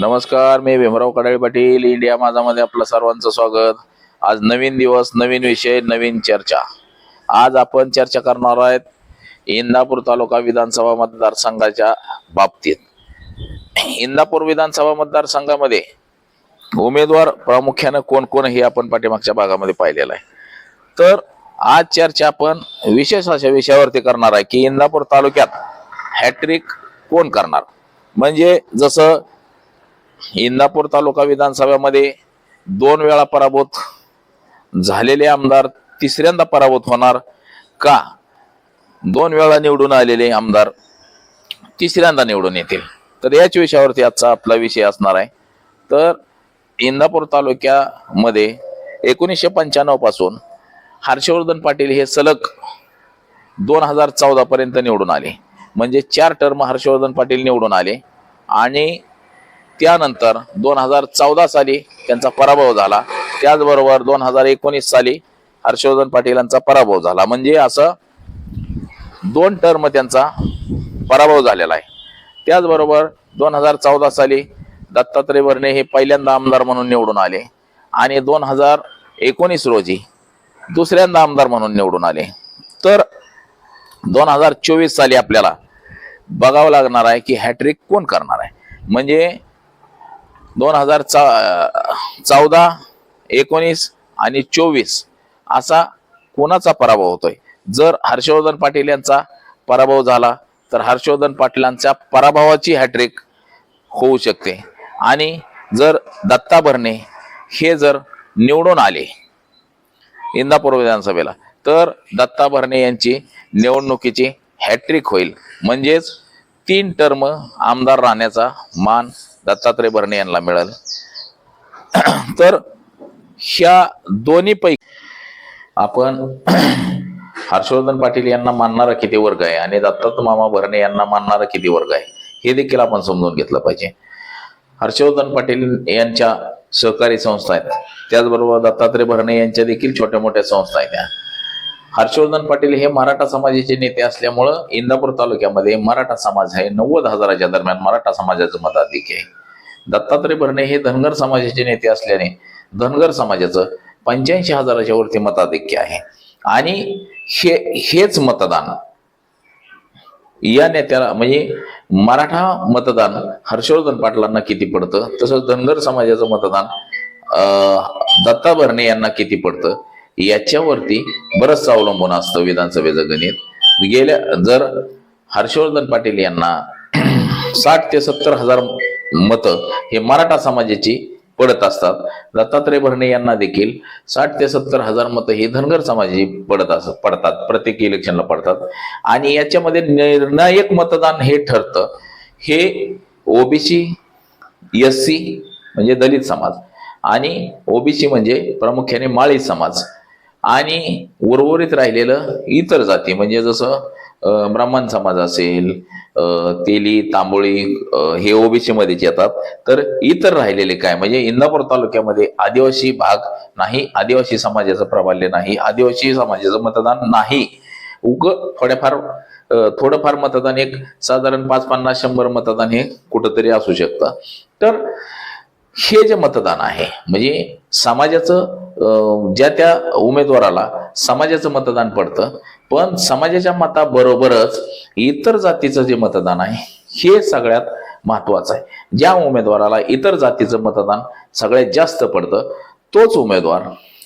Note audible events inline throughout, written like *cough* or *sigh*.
नमस्कार मी भीमराव कडाळे पाटील इंडिया माझामध्ये आपलं सर्वांचं स्वागत. आज नवीन दिवस नवीन विषय नवीन चर्चा. आज आपण चर्चा करणार आहेत इंदापूर तालुका विधानसभा मतदारसंघाच्या बाबतीत. इंदापूर विधानसभा मतदारसंघामध्ये उमेदवार प्रामुख्यानं कोण कोण हे आपण पाठीमागच्या भागामध्ये पाहिलेलं आहे. तर आज चर्चा आपण विशेष अशा विषयावरती करणार आहे की इंदापूर तालुक्यात हॅट्रिक कोण करणार? म्हणजे जसं इंदापूर तालुका विधानसभेमध्ये दोन वेळा पराभूत झालेले आमदार तिसऱ्यांदा पराभूत होणार का? दोन वेळा निवडून आलेले आमदार तिसऱ्यांदा निवडून येतील. तर याच विषयावरती आजचा आपला विषय असणार आहे. तर इंदापूर तालुक्यामध्ये एकोणीसशे पंच्याण्णवपासून हर्षवर्धन पाटील हे सलग दोन हजार चौदा पर्यंत निवडून आले. म्हणजे चार टर्म हर्षवर्धन पाटील निवडून आले आणि त्यानंतर दोन हजार चौदा साली त्यांचा पराभव झाला. त्याचबरोबर दोन हजार एकोणीस साली हर्षवर्धन पाटीलांचा पराभव झाला. म्हणजे असं दोन टर्म त्यांचा पराभव झालेला आहे. त्याचबरोबर दोन हजार चौदा साली दत्तात्रय भरणे हे पहिल्यांदा आमदार म्हणून निवडून आले आणि दोन हजार एकोणीस रोजी दुसऱ्यांदा आमदार म्हणून निवडून आले. तर दोन हजार चोवीस साली आपल्याला बघावं लागणार आहे की हॅट्रिक कोण करणार आहे? म्हणजे दोन हजार चौदा एकोणीस आणि चोवीस असा कोणाचा पराभव होतोय? जर हर्षवर्धन पाटील यांचा पराभव झाला तर हर्षवर्धन पाटलांच्या पराभवाची हॅट्रिक होऊ शकते. आणि जर दत्ता भरणे हे जर निवडून आले इंदापूर विधानसभेला तर दत्ता भरणे यांची निवडणुकीची हॅट्रिक होईल. म्हणजेच तीन टर्म आमदार राहण्याचा मान दत्तात्रय भरणे यांना मिळेल. तर ह्या दोन्ही पैकी आपण हर्षवर्धन पाटील यांना मानणारा किती वर्ग आहे आणि दत्तात्रय मामा भरणे यांना मानणारा किती वर्ग आहे हे देखील आपण समजून घेतलं पाहिजे. हर्षवर्धन पाटील यांच्या सहकारी संस्था आहेत. त्याचबरोबर दत्तात्रय भरणे यांच्या देखील छोट्या मोठ्या संस्था आहेत. त्या हर्षवर्धन पाटील हे मराठा समाजाचे नेते असल्यामुळं इंदापूर तालुक्यामध्ये मराठा समाज आहे नव्वद हजाराच्या दरम्यान मराठा समाजाचं मताधिक आहे. दत्तात्रय भरणे हे धनगर समाजाचे नेते असल्याने धनगर समाजाचं पंच्याऐंशी हजाराच्या वरती मताधिक्य आहे. आणि हे हेच मतदान या नेत्याला म्हणजे मराठा मतदान हर्षवर्धन पाटलांना किती पडतं? तसंच धनगर समाजाचं मतदान अं, दत्ता भरणे यांना किती पडतं? याच्यावरती बरंच अवलंबून असतं विधानसभेचं गणित. गेल्या जर हर्षवर्धन पाटील यांना *clears throat* साठ ते सत्तर हजार मतं हे मराठा समाजाची पडत असतात. दत्तात्रय भरणे यांना देखील साठ ते सत्तर हजार मतं ही धनगर समाजाची पडत असत पडतात. प्रत्येक इलेक्शनला पडतात. आणि याच्यामध्ये निर्णायक मतदान हे ठरतं. हे ओबीसी एस सी म्हणजे दलित समाज आणि ओबीसी म्हणजे प्रामुख्याने माळी समाज. आणि उर्वरित राहिलेलं इतर जाती म्हणजे जसं ब्राह्मण समाज असेल तेली तांबोळी हे ओबीसी मध्येच येतात. तर इतर राहिलेले काय? म्हणजे इंदापूर तालुक्यामध्ये आदिवासी भाग नाही आदिवासी समाजाचं प्राबल्य नाही आदिवासी समाजाचं मतदान नाही. उग थोड्याफार थोडंफार मतदान एक साधारण पाच पन्नास शंभर मतदान हे कुठंतरी असू शकतं. तर हे जे मतदान आहे. म्हणजे समाजाचं ज्या त्या उमेदवाराला समाजाचं मतदान पडतं पण समाजाच्या मताबरोबरच इतर जातीचं जे मतदान आहे हे सगळ्यात महत्वाचं आहे. ज्या उमेदवाराला इतर जातीचं मतदान सगळ्यात जास्त पडतं तोच उमेदवार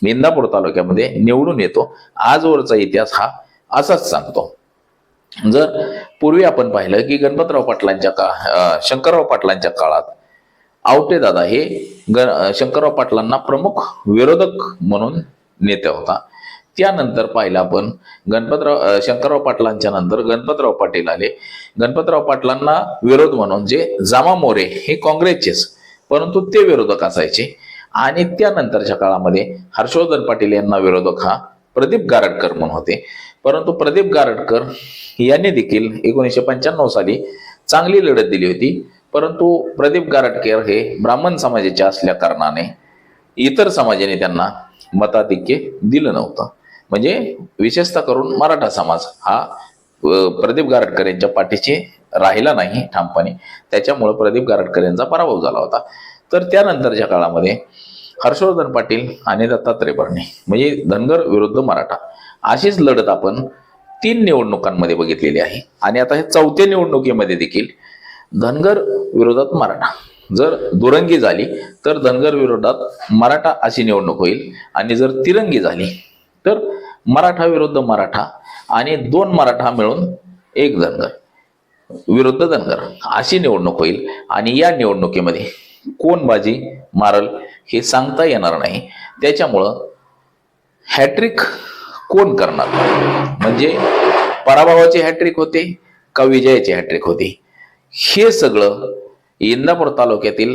इंदापूर तालुक्यामध्ये निवडून येतो. आजवरचा इतिहास हा असाच सांगतो. जर पूर्वी आपण पाहिलं की गणपतराव पाटलांच्या का शंकरराव पाटलांच्या काळात आवटे दादा हे. ग शंकरराव पाटलांना प्रमुख विरोधक म्हणून नेते होता. त्यानंतर पाहिलं आपण गणपतराव शंकरराव पाटलांच्या नंतर गणपतराव पाटील आले. गणपतराव पाटलांना विरोध म्हणून जे जामा मोरे हे काँग्रेसचेच परंतु ते विरोधक असायचे. आणि त्यानंतरच्या काळामध्ये हर्षवर्धन पाटील यांना विरोधक हा प्रदीप गारडकर म्हणून होते. परंतु प्रदीप गारडकर यांनी देखील एकोणीसशे पंच्याण्णव साली चांगली लढत दिली होती. परंतु प्रदीप गारटकर हे ब्राह्मण समाजाचे असल्या कारणाने इतर समाजाने त्यांना मताधिक्य दिलं नव्हतं. म्हणजे विशेषतः करून मराठा समाज हा प्रदीप गारटकर यांच्या पाठीचे राहिला नाही ठामपणे. त्याच्यामुळं प्रदीप गारटकर यांचा पराभव झाला होता. तर त्यानंतरच्या काळामध्ये हर्षवर्धन पाटील आणि दत्तात्रय भरणे म्हणजे धनगर विरुद्ध मराठा अशीच लढत आपण तीन निवडणुकांमध्ये बघितलेली आहे. आणि आता हे चौथ्या निवडणुकीमध्ये देखील धनगर विरोधात मराठा. जर दुरंगी झाली तर धनगर विरोधात मराठा अशी निवडणूक होईल. आणि जर तिरंगी झाली तर मराठा विरुद्ध मराठा आणि दोन मराठा मिळून एक धनगर विरुद्ध धनगर अशी निवडणूक होईल. आणि या निवडणुकीमध्ये कोण बाजी मारल हे सांगता येणार नाही. त्याच्यामुळं हॅट्रिक कोण करणार? म्हणजे पराभवाची हॅट्रिक होते का विजयाची हॅट्रिक होते? हे सगळं इंदापूर तालुक्यातील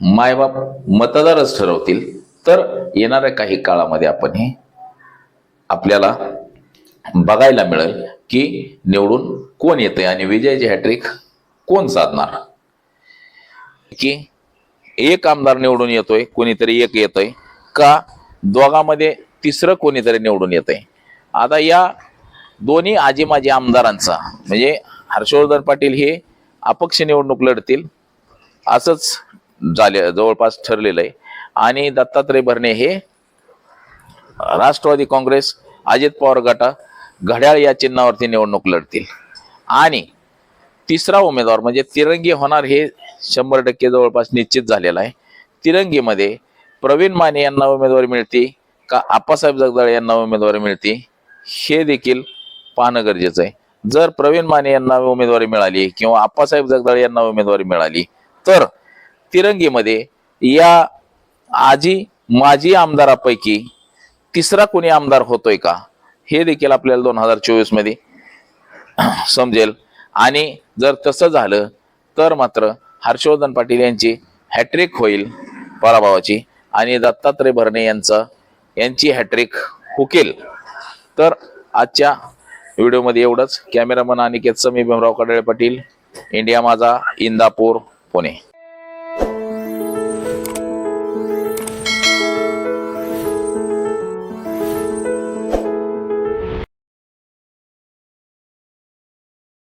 मायबाप मतदारच ठरवतील. तर येणाऱ्या काही काळामध्ये आपण हे आपल्याला बघायला मिळेल की निवडून कोण येते आणि विजयाची हॅट्रिक कोण साधणार. की एक आमदार निवडून येतोय कोणीतरी एक येतोय का दोघांमध्ये तिसरं कोणीतरी निवडून येतंय. आता या दोन्ही आजी माजी आमदारांचा म्हणजे हर्षवर्धन पाटील हे अपक्ष निवडणूक लढतील असंच झाले जवळपास ठरलेलं आहे. आणि दत्तात्रय भरणे हे राष्ट्रवादी काँग्रेस अजित पवार गटा घड्याळ या चिन्हावरती निवडणूक लढतील. आणि तिसरा उमेदवार म्हणजे तिरंगी होणार हे शंभर टक्के जवळपास निश्चित झालेलं आहे. तिरंगीमध्ये प्रवीण माने यांना उमेदवारी मिळते का आप्पासाहेब जगदाळे यांना उमेदवारी मिळते हे देखील पाहणं गरजेचं आहे. जर प्रवीण माने यांना उमेदवारी मिळाली किंवा आप्पासाहेब जगदाळे यांना उमेदवारी मिळाली तर तिरंगीमध्ये या आजी माजी आमदारापैकी तिसरा कोणी आमदार होतोय का? हे देखील आपल्याला दोन हजार चोवीसमध्ये समजेल. आणि जर तसं झालं तर मात्र हर्षवर्धन पाटील यांची हॅट्रिक होईल पराभवाची. आणि दत्तात्रय भरणे यांचं यांची हॅट्रिक हुकेल तर आजच्या व्हिडिओमध्ये एवढंच. कॅमेरामन अनिकेतचं समी भीमराव कडाळे पाटील. इंडिया माझा इंदापूर पुणे.